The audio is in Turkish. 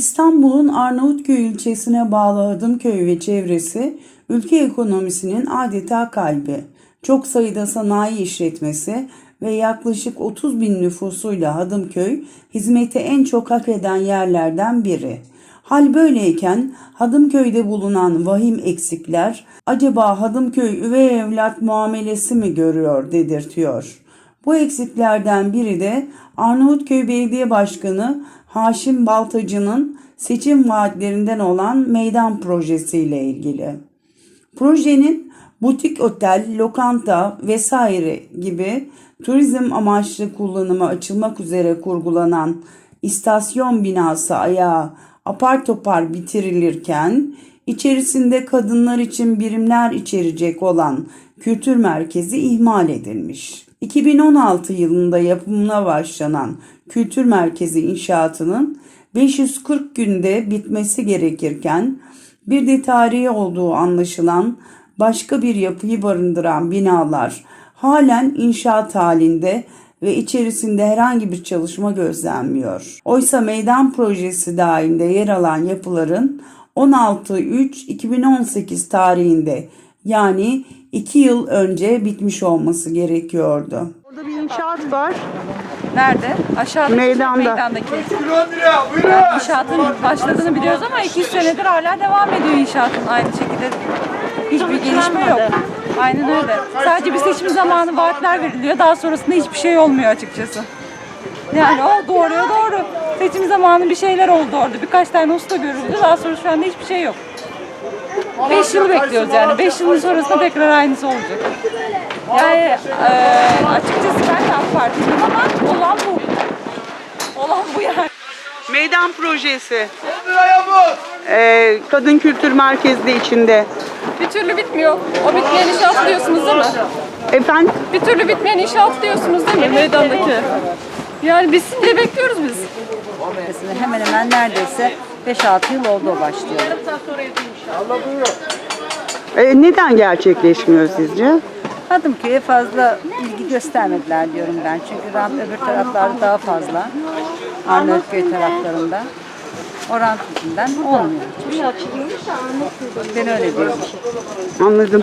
İstanbul'un Arnavutköy ilçesine bağlı Hadımköy ve çevresi ülke ekonomisinin adeta kalbi. Çok sayıda sanayi işletmesi ve yaklaşık 30 bin nüfusuyla Hadımköy hizmeti en çok hak eden yerlerden biri. Hal böyleyken Hadımköy'de bulunan vahim eksikler acaba Hadımköy üvey evlat muamelesi mi görüyor dedirtiyor. Bu eksiklerden biri de Arnavutköy Belediye Başkanı Haşim Baltacı'nın seçim vaatlerinden olan meydan projesiyle ilgili. Projenin butik otel, lokanta vesaire gibi turizm amaçlı kullanıma açılmak üzere kurgulanan istasyon binası ayağı apar topar bitirilirken içerisinde kadınlar için birimler içerecek olan kültür merkezi ihmal edilmiş. 2016 yılında yapımına başlanan kültür merkezi inşaatının 540 günde bitmesi gerekirken bir de tarihi olduğu anlaşılan başka bir yapıyı barındıran binalar halen inşaat halinde ve içerisinde herhangi bir çalışma gözlenmiyor. Oysa meydan projesi dahilinde yer alan yapıların 16-3-2018 tarihinde yani 2 yıl önce bitmiş olması gerekiyordu. Orada bir inşaat var. Nerede? Aşağıdaki Meydanda. meydandaki. Yani inşaatın başladığını biliyoruz ama 200 senedir hala devam ediyor inşaatın aynı şekilde. Hiçbir gelişme yok. Aynen öyle. Sadece bir seçim zamanı vaatler veriliyor. Daha sonrasında hiçbir şey olmuyor açıkçası. Yani oldu oraya doğru. Seçim zamanı bir şeyler oldu orada. Birkaç tane usta görüldü. Daha sonra şu anda hiçbir şey yok. 5 yıl bekliyoruz yani. 5 yılın sonrasında tekrar aynısı olacak. Yani eee açıkçası ben de AK Parti'yim ama olan bu. Olan bu yani. Meydan projesi. Ee, kadın kültür merkezi de içinde. Bir türlü bitmiyor. O bitmeyen inşaat diyorsunuz değil mi? Efendim? Bir türlü bitmeyen inşaat diyorsunuz değil mi meydandaki? Yani bitsin diye bekliyoruz biz. Hemen hemen neredeyse 5-6 yıl oldu başlıyor. Ee, neden gerçekleşmiyor sizce? Hadımköy'e fazla ilgi göstermediler diyorum ben. Çünkü rant öbür taraflarda daha fazla. Arnavutköy taraflarında. O rant yüzünden olmuyor. Ben öyle diyorum. Anladım.